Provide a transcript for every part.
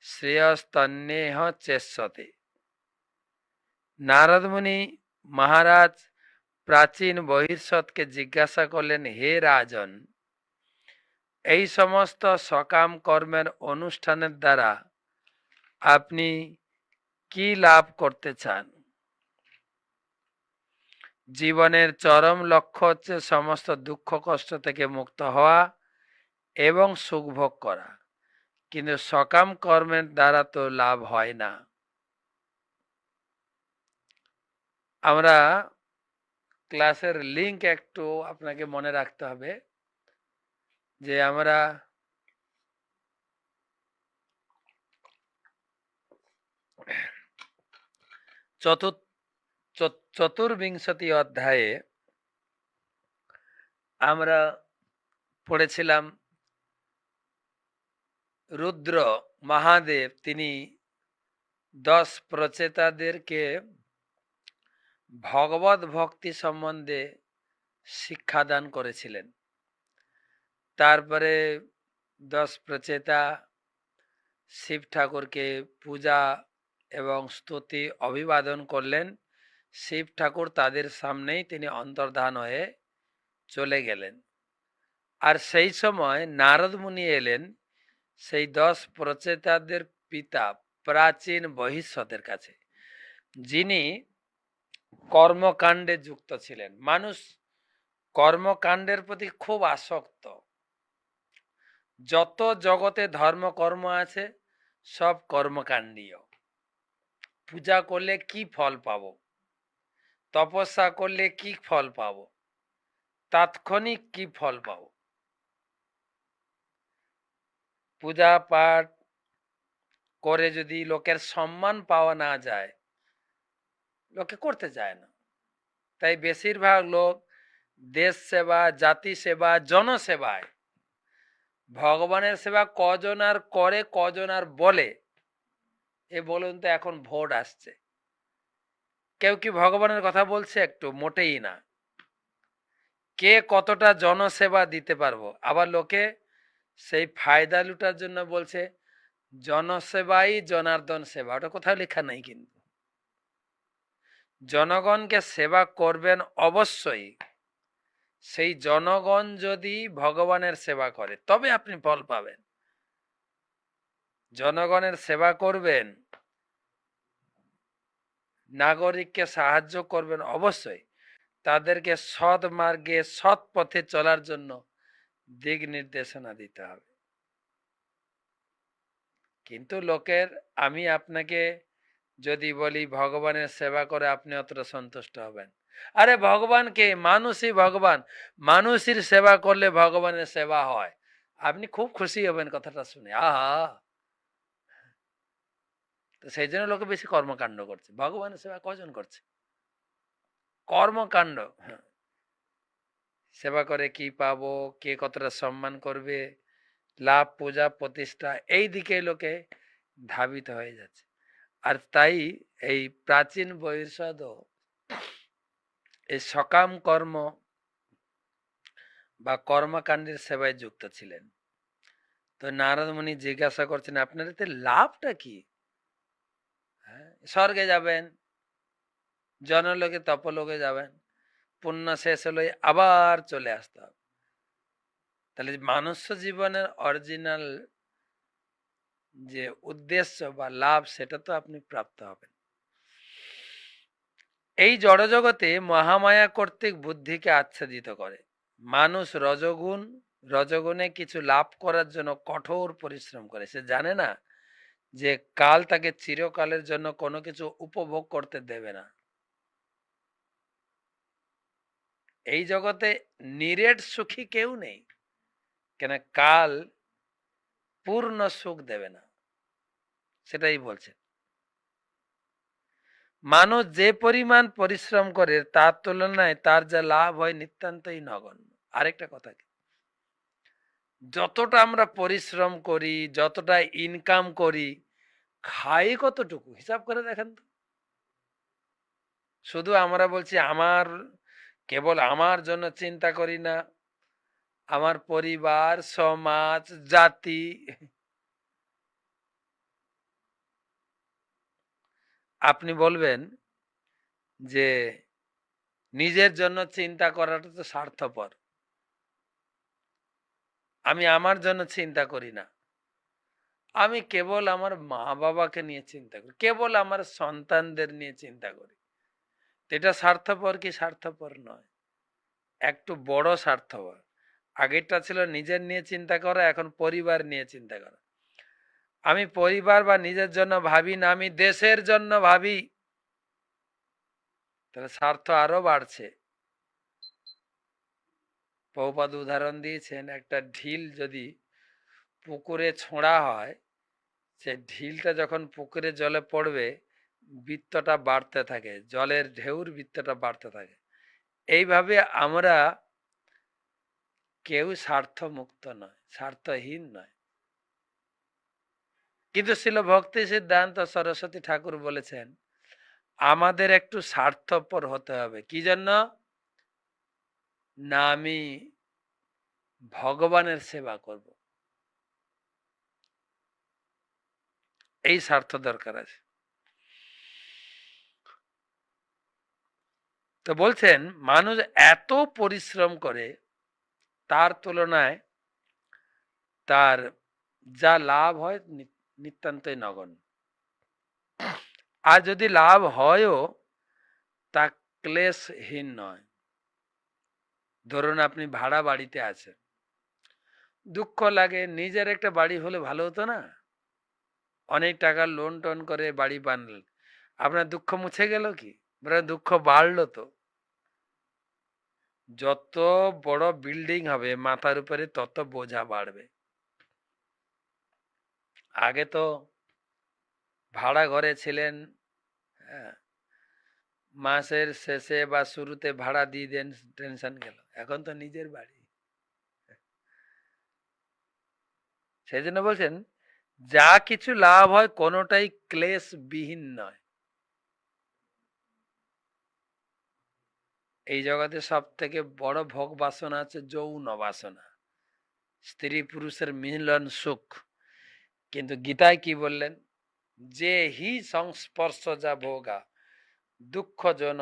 শ্রেয়স্তন্নেহ চেষ্যতে। নারদমুনি মহারাজ প্রাচীন বহির্সৎকে জিজ্ঞাসা করলেন, হে রাজন, এই সমস্ত সকাম কর্মের অনুষ্ঠানের দ্বারা আপনি কি লাভ করতে চান? জীবনের চরম লক্ষ্য হচ্ছে সমস্ত দুঃখ কষ্ট থেকে মুক্ত হওয়া এবং সুখভোগ করা। কিন্তু সকাম কর্মের দ্বারা তো লাভ হয় না। আমরা ক্লাসের লিংক একটু আপনাকে মনে রাখতে হবে যে আমরা চতুর্বিংশতি অধ্যায়ে আমরা পড়েছিলাম রুদ্র মহাদেব তিনি দশ প্রচেতাদেরকে ভগবত ভক্তি সম্বন্ধে শিক্ষাদান করেছিলেন। তারপরে দশ প্রচেতা শিব ঠাকুরকে পূজা এবং স্তুতি অভিবাদন করলেন। শিব ঠাকুর তাদের সামনেই তিনি অন্তর্ধান হয়ে চলে গেলেন। আর সেই সময় নারদ মুনি এলেন। সেই দশ প্রচেতাদের পিতা প্রাচীন বহিষ্যতের কাছে। যিনি কর্মকাণ্ডে যুক্ত ছিলেন। মানুষ কর্মকাণ্ডের প্রতি খুব আসক্ত। যত জগতে ধর্মকর্ম আছে, সব কর্মকাণ্ডীয়। পূজা করলে কি ফল পাব? তপস্যা করলে কি ফল পাব? তাৎক্ষণিক কি ফল পাবো? পূজা পাঠ করে যদি লোকের সম্মান পাওয়া না যায়, লোকে করতে চায় না। তাই বেশিরভাগ লোক দেশ সেবা জাতি সেবা জনসেবায়। ভগবানের সেবা কজন আর করে, কজন আর বলে, এ বলুন তো এখন ভোট আসছে। কেউ কি ভগবানের কথা বলছে? একটু মোটেই না। কে কতটা জনসেবা দিতে পারব? আবার লোকে সেই ফায়দা লুটার জন্য বলছে, জনসেবাই জনার্দন সেবা। ওটা কোথাও লেখা নাই কিন্তু। জনগণকে সেবা করবেন অবশ্যই। সেই জনগণ যদি ভগবানের সেবা করে, তবে আপনি ফল পাবেন। জনগণের সেবা করবেন, নাগরিককে সাহায্য করবেন অবশ্যই। তাদেরকে সৎ মার্গে, সৎ পথে চলার জন্য দিক নির্দেশনা দিতে হবে। কিন্তু লোকের, আমি আপনাকে যদি বলি, ভগবানের সেবা করে আপনি অতটা সন্তুষ্ট হবেন। আরে ভগবানকে মানুষই ভগবান। মানুষের সেবা করলে ভগবানের সেবা হয়। আপনি খুব খুশি হবেন কথাটা শুনে। আহা! তো সেই জন্য লোকে বেশি কর্মকাণ্ড করছে। ভগবানের সেবা কজন করছে? কর্মকাণ্ড হ্যাঁ। সেবা করে কি পাবো, কে কতটা সম্মান করবে, লাভ, পূজা, প্রতিষ্ঠা, এই দিকে লোকে ধাবিত হয়ে যাচ্ছে। আর তাই এই প্রাচীন বৈষদ এই সকাম কর্ম বা কর্মকাণ্ডের সেবায় যুক্ত ছিলেন। তো নারদ মুনি জিজ্ঞাসা করছেন, আপনার এতে লাভটা কি? হ্যাঁ স্বর্গে যাবেন, জনলোকে তপলোকে যাবেন পুণ্য শেষ হলে আবার চলে আসতে হবে। তাহলে মানুষ জীবনের অরিজিনাল যে উদ্দেশ্য বা লাভ, সেটা তো আপনি প্রাপ্ত হবেন। এই জড়জগতে মহামায়া কর্তৃক বুদ্ধিকে আচ্ছাদিত করে। মানুষ রজগুণ, রজগুণে কিছু লাভ করার জন্য কঠোর পরিশ্রম করে। সে জানে না যে কাল তাকে চিরকালের জন্য কোনো কিছু উপভোগ করতে দেবে না। এই জগতে নিরেট সুখী কেউ নেই। কেন কাল পূর্ণ সুখ দেবে না। সেটাই বলছে। মানুষ যে পরিমাণ পরিশ্রম করে তার তুলনায় তার যা লাভ হয় নিতান্তই নগণ্য। আরেকটা কথা কি? যতটা আমরা পরিশ্রম করি, যতটা ইনকাম করি, খাই কতটুকু? হিসাব করে দেখেন তো। শুধু আমরা বলছি আমার কেবল আমার জন্য চিন্তা করি না। আমার পরিবার, সমাজ, জাতি। আপনি বলবেন যে নিজের জন্য চিন্তা করাটা তো স্বার্থপর। আমি আমার জন্য চিন্তা করি না। আমি কেবল আমার মা বাবাকে নিয়ে চিন্তা করি। কেবল আমার সন্তানদের নিয়ে চিন্তা করি। এটা স্বার্থপর কি স্বার্থপর নয়? একটু বড় স্বার্থপর। আগেরটা ছিল নিজের নিয়ে চিন্তা করা, এখন পরিবার নিয়ে চিন্তা করা। আমি পরিবার বা নিজের জন্য ভাবি না, আমি দেশের জন্য ভাবি। তাহলে স্বার্থ আরও বাড়ছে। বহুপাদ উদাহরণ দিয়েছেন, একটা ঢিল যদি পুকুরে ছোঁড়া হয়, সে ঢিলটা যখন পুকুরে জলে পড়বে বৃত্তটা বাড়তে থাকে, জলের ঢেউর বৃত্তটা বাড়তে থাকে। এইভাবে আমরা কেউ স্বার্থ মুক্ত নয়, স্বার্থহীন নয়। কিন্তু ছিল ভক্তি সিদ্ধান্ত সরস্বতী ঠাকুর বলেছেন, আমাদের একটু স্বার্থপর হতে হবে। কি জন্য? না, আমি ভগবানের সেবা করব। এই স্বার্থ দরকার আছে। তো বলছেন, মানুষ এত পরিশ্রম করে তার তুলনায় তার যা লাভ হয় নিতান্তই নগণ্য। আর যদি লাভ হয়ও, তা ক্লেশহীন নয়। ধরুন আপনি ভাড়া বাড়িতে আছেন। দুঃখ লাগে, নিজের একটা বাড়ি হলে ভালো হতো না? অনেক টাকা লোন টোন করে বাড়ি বানলেন। আপনার দুঃখ মুছে গেল কি? দুঃখ বাড়লো তো। যত বড় বিল্ডিং হবে, মাথার উপরে তত বোঝা বাড়বে। আগে তো ভাড়া ঘরে ছিলেন হ্যাঁ মাসের শেষে বা শুরুতে ভাড়া দিয়ে দেন টেনশন গেল। এখন তো নিজের বাড়ি। সেই জন্য বলছেন, যা কিছু লাভ হয় কোনোটাই ক্লেশবিহীন নয়। এই জগতে সব থেকে বড় ভোগ বাসনা আছে যৌন বাসনা। স্ত্রী পুরুষের মিলন সুখ। কিন্তু গীতায় কি বললেন? যে হি সংস্পর্শ যা ভোগা, দুঃখ জন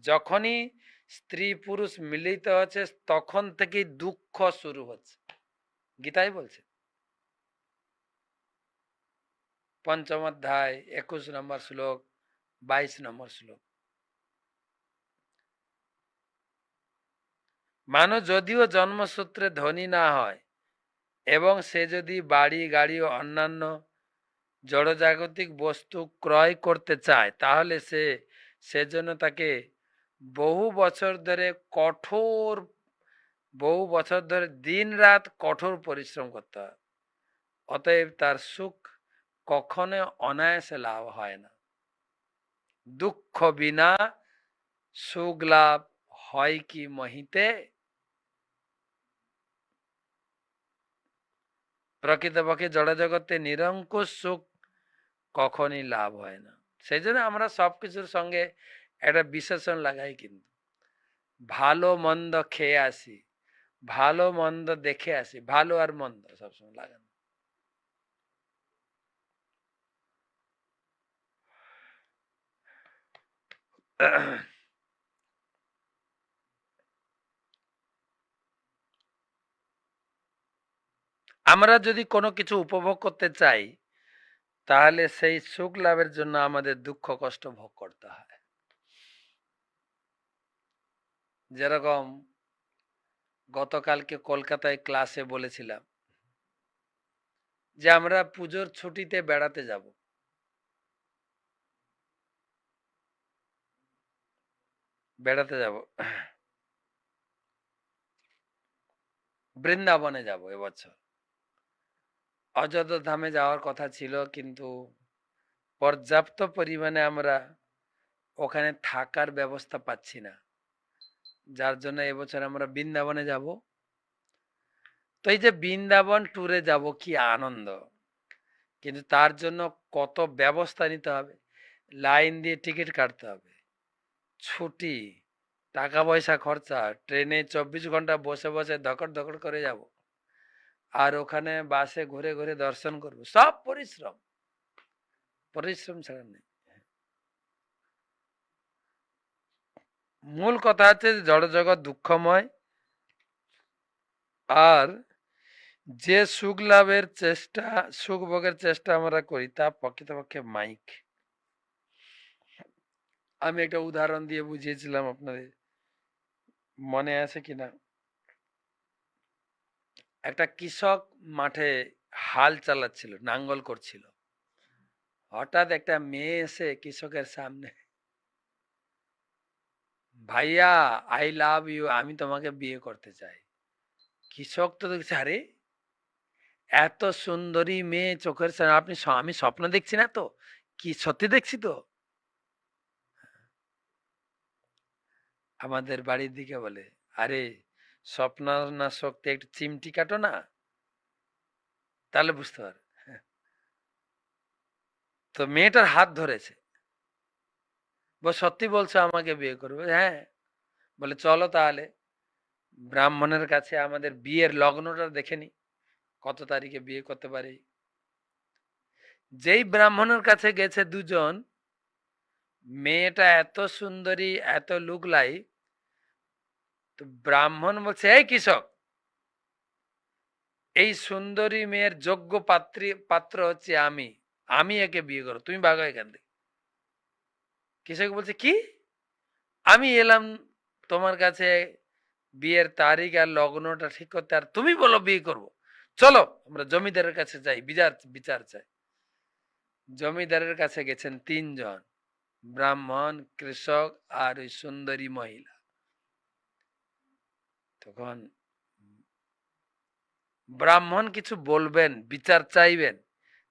যখনই স্ত্রী পুরুষ মিলিত হচ্ছে, তখন থেকেই দুঃখ শুরু হচ্ছে। গীতাই বলছে। পঞ্চম অধ্যায়, একুশ নম্বর শ্লোক, বাইশ নম্বর শ্লোক। মানুষ যদিও জন্মসূত্রে ধনী না হয়, এবং সে যদি বাড়ি, গাড়ি ও অন্যান্য জড়জাগতিক বস্তু ক্রয় করতে চায়, তাহলে সে সেজন্য তাকে বহু বছর ধরে কঠোর, বহু বছর ধরে দিন রাত কঠোর পরিশ্রম করতে হয়। অতএব তার সুখ কখনো অনায়াসে লাভ হয় না। দুঃখ বিনা সুখ লাভ হয় কি মহিতে? প্রকৃতপক্ষে জড়জগতে নিরঙ্কুশ সুখ কখনই লাভ হয় না। সেই জন্য আমরা সব কিছুর সঙ্গে একটা বিশেষণ লাগাই কিন্তু। ভালো মন্দ খেয়ে আসি, ভালো মন্দ দেখে আসি, ভালো আর মন্দ সবসময় লাগান। আমরা যদি কোনো কিছু উপভোগ করতে চাই, তাহলে সেই সুখ লাভের জন্য আমাদের দুঃখ, কষ্ট ভোগ করতে হয়। যেরকম গতকালকে কলকাতায় ক্লাসে বলেছিলাম যে, আমরা পুজোর ছুটিতে বেড়াতে যাব। বেড়াতে যাব। বৃন্দাবনে যাব এবছর। অযোধ্যা ধামে যাওয়ার কথা ছিল, কিন্তু পর্যাপ্ত পরিমাণে আমরা ওখানে থাকার ব্যবস্থা পাচ্ছি না। যার জন্য এবছর আমরা বৃন্দাবনে যাব। তো এই যে বৃন্দাবন ট্যুরে যাব, কি আনন্দ! কিন্তু তার জন্য কত ব্যবস্থা নিতে হবে? লাইন দিয়ে টিকিট কাটতে হবে। ছুটি, টাকা পয়সা খরচা, ট্রেনে চব্বিশ ঘণ্টা বসে বসে ধকট ধকট করে যাব। আর ওখানে বাসে ঘুরে ঘুরে দর্শন করব। সব পরিশ্রম। পরিশ্রম ছাড়া নেই। মূল কথা হচ্ছে জড় জগৎ দুঃখময়। আর যে সুখ লাভের চেষ্টা, সুখ ভোগের চেষ্টা আমরা করি, তা প্রকৃতপক্ষে মাইক। আমি একটা উদাহরণ দিয়ে বুঝিয়েছিলাম আপনাদের। মনে আছে কিনা? একটা কৃষক মাঠে হাল চালাচ্ছিল, নাঙ্গল করছিল। হঠাৎ একটা মেয়ে এসে কৃষকের সামনে, ভাইয়া আই লাভ ইউ আমি তোমাকে বিয়ে করতে চাই। কৃষক তো দেখছে, আরে, এত সুন্দরী মেয়ে চোখের সামনে, আপনি আমি স্বপ্ন দেখছি না তো? কি, সত্যি দেখছি তো? আমাদের বাড়ির দিকে বলে, আরে স্বপ্ন না শক্তি একটু চিমটি কাটো না? তাহলে বুঝতে পারবে। তো মেয়েটার হাত ধরেছে। সত্যি বলছো আমাকে বিয়ে করবে? হ্যাঁ। বলে, চলো তাহলে। ব্রাহ্মণের কাছে আমাদের বিয়ের লগ্নটা দেখে নি। কত তারিখে বিয়ে করতে পারি? যেই ব্রাহ্মণের কাছে গেছে দুজন, মেয়েটা এত সুন্দরী, এত লুকলাই তো ব্রাহ্মণ বলছে, এই কৃষক, এই সুন্দরী মেয়ের যোগ্য পাত্রী, পাত্র হচ্ছে আমি। আমি একে বিয়ে করো। তুমি ভাগো এখান থেকে। কৃষক বলছে, কি? আমি এলাম তোমার কাছে বিয়ের তারিখ আর লগ্নটা ঠিক করতে, আর তুমি বলো বিয়ে করব। চলো, আমরা জমিদারের কাছে যাই, বিচার বিচার চাই। জমিদারের কাছে গেছেন তিনজন, ব্রাহ্মণ, কৃষক আর ওই সুন্দরী মহিলা। তখন ব্রাহ্মণ কিছু বলবেন, বিচার চাইবেন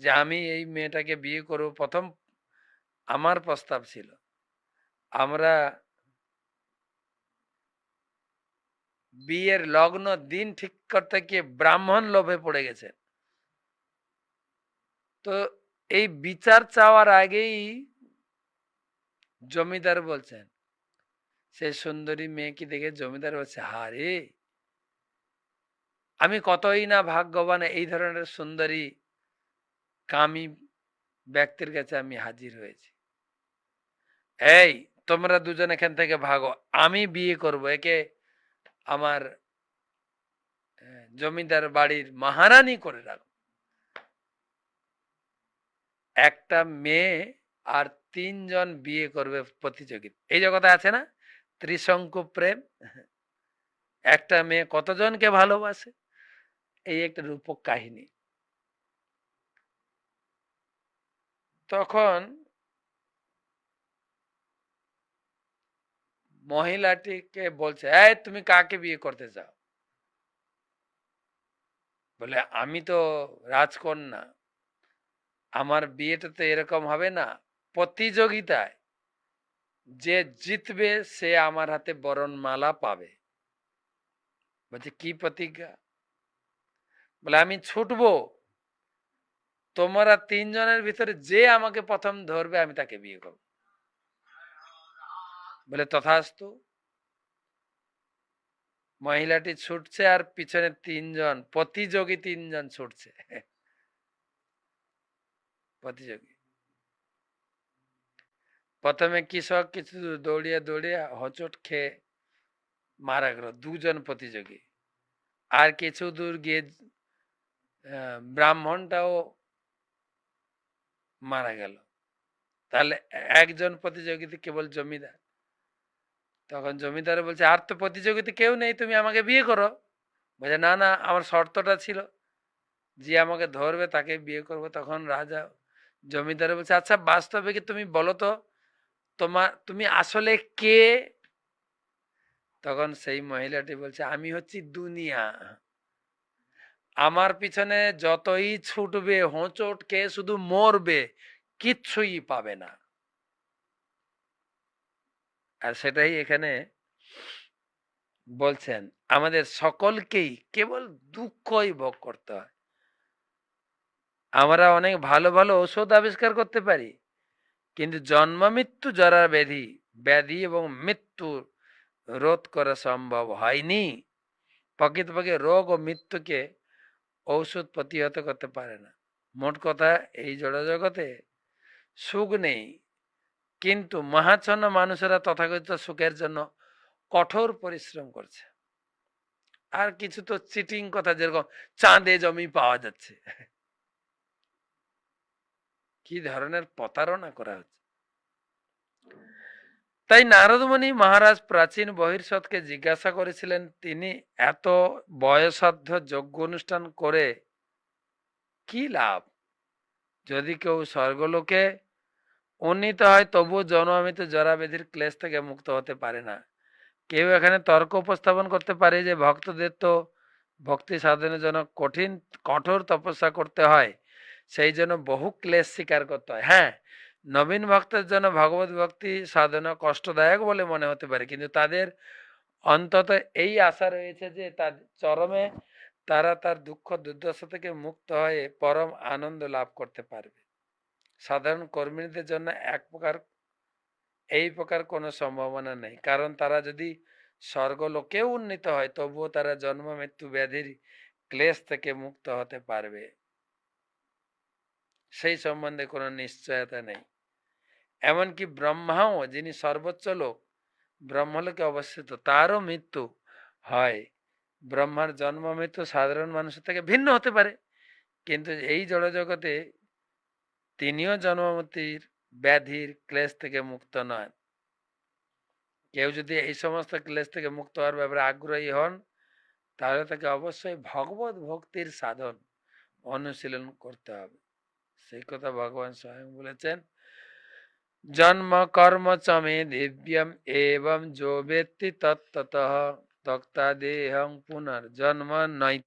যে আমি এই মেয়েটাকে বিয়ে করব। প্রথম আমার প্রস্তাব ছিল, আমরা বিয়ের লগ্ন দিন ঠিক করতে গিয়ে ব্রাহ্মণ লোভে পড়ে গেছেন তো এই বিচার চাওয়ার আগেই জমিদার বলছেন সে সুন্দরী মেয়েকে দেখে জমিদার বলছে হারে! আমি কতই না ভাগ্যবান এই ধরনের সুন্দরী, কামি ব্যক্তির কাছে আমি হাজির হয়েছি। এই, তোমরা দুজন এখান থেকে ভাগো। আমি বিয়ে করব। একে আমার জমিদার বাড়ির মহারানী করে রাখো। একটা মেয়ে আর তিনজন বিয়ে করবে প্রতিযোগিতা এই জগতে আছে না? ত্রিশঙ্কু প্রেম। একটা মেয়ে কতজনকে ভালোবাসে? এই একটা রূপক কাহিনী। তখন মহিলাটিকে বলছে, এই তুমি কাকে বিয়ে করতে চাও? বলে, আমি তো রাজকন্যা। আমার বিয়েটা তো এরকম হবে না। প্রতিযোগিতায় যে জিতবে সে আমার হাতে বরণ মালা পাবে। বলছে, কি প্রতিজ্ঞা? বলে, আমি ছুটবো। তোমরা তিনজনের ভিতরে যে আমাকে প্রথম ধরবে, আমি তাকে বিয়ে করব। বলে, তথাস্তু মহিলাটি ছুটছে আর পিছনে তিনজন, প্রতিযোগী তিনজন ছুটছে। প্রতিযোগী। প্রথমে কৃষক কিছু দৌড়িয়ে দৌড়িয়ে হচট খেয়ে মারা গেল দুজন প্রতিযোগী আর কিছু দূর গিয়ে ব্রাহ্মণটাও মারা গেল তাহলে একজন প্রতিযোগিতা কেবল জমিদার তখন জমিদার বলছে আর তো প্রতিযোগিতা কেউ নেই তুমি আমাকে বিয়ে করো বলছে না না আমার শর্তটা ছিল যে আমাকে ধরবে তাকে বিয়ে করব তখন রাজা জমিদার বলছে আচ্ছা বাস্তবে কি তুমি বলো তো তোমার তুমি আসলে কে? তখন সেই মহিলাটি বলছে, আমি হচ্ছি দুনিয়া। আমার পিছনে যতই ছুটবে, হোঁচট খেয়ে শুধু মরবে, কিচ্ছুই পাবে না। আর সেটাই এখানে বলছেন, আমাদের সকলকেই কেবল দুঃখই ভোগ করতে হয়। আমরা অনেক ভালো ভালো ঔষধ আবিষ্কার করতে পারি কিন্তু জন্ম মৃত্যু জরা ব্যাধি ব্যাধি এবং মৃত্যু রোধ করা সম্ভব হয়নি, প্রকৃতপক্ষে রোগ ও মৃত্যুকে ঔষধ প্রতিহত করতে পারে না। মোট কথা, এই জড় জগতে সুখ নেই। কিন্তু মহাচ্ছন্ন মানুষেরা তথাকথিত সুখের জন্য কঠোর পরিশ্রম করছে। আর কিছু তো চিটিং কথা যেরকম, চাঁদে জমি পাওয়া যাচ্ছে। কি ধরনের প্রতারণা করা হচ্ছে? তাই নারদমণি মহারাজ প্রাচীন বহির্সৎকে জিজ্ঞাসা করেছিলেন, তিনি এত বয়সাধ্য যজ্ঞ অনুষ্ঠান করে কি লাভ? যদি কেউ স্বর্গলোকে উন্নীত হয় তবু জন্মামিত জরাবেধির ক্লেশ থেকে মুক্ত হতে পারে না। কেউ এখানে তর্ক উপস্থাপন করতে পারে যে, ভক্তদের তো ভক্তি সাধনের জন্য কঠিন, কঠোর তপস্যা করতে হয়। সেই জন্য বহু ক্লেশ স্বীকার করতে হয়। হ্যাঁ নবীন ভক্তের জন্য ভগবত ভক্তি সাধনা কষ্টদায়ক বলে মনে হতে পারে। কিন্তু তাদের অন্তত এই আশা রয়েছে যে, তার চরমে তারা তার দুঃখ দুর্দশা থেকে মুক্ত হয়ে পরম আনন্দ লাভ করতে পারবে। সাধারণ কর্মীদের জন্য এক প্রকার, এই প্রকার কোনো সম্ভাবনা নেই। কারণ তারা যদি স্বর্গলোকেও উন্নীত হয়, তবুও তারা জন্ম, মৃত্যু ব্যাধির ক্লেশ থেকে মুক্ত হতে পারবে। সেই সম্বন্ধে কোনো নিশ্চয়তা নেই। এমনকি ব্রহ্মাও, যিনি সর্বোচ্চ লোক, ব্রহ্মলোকে অবস্থিত, তারও মৃত্যু হয়। ব্রহ্মার জন্ম মৃত্যু সাধারণ মানুষের থেকে ভিন্ন হতে পারে। কিন্তু এই জড়জগতে তিনিও জন্মমতির ব্যাধির ক্লেশ থেকে মুক্ত নন। কেউ যদি এই সমস্ত ক্লেশ থেকে মুক্ত হওয়ার ব্যাপারে আগ্রহী হন, তাহলে তাকে অবশ্যই ভগবত ভক্তির সাধন অনুশীলন করতে হবে। সেই কথা ভগবান স্বয়ং বলেছেন জন্ম কর্ম চমে দিব্যম এবং যো ব্যক্তি তত্ত্বত তক্তা দেহং পুনর্জন্ম নৈত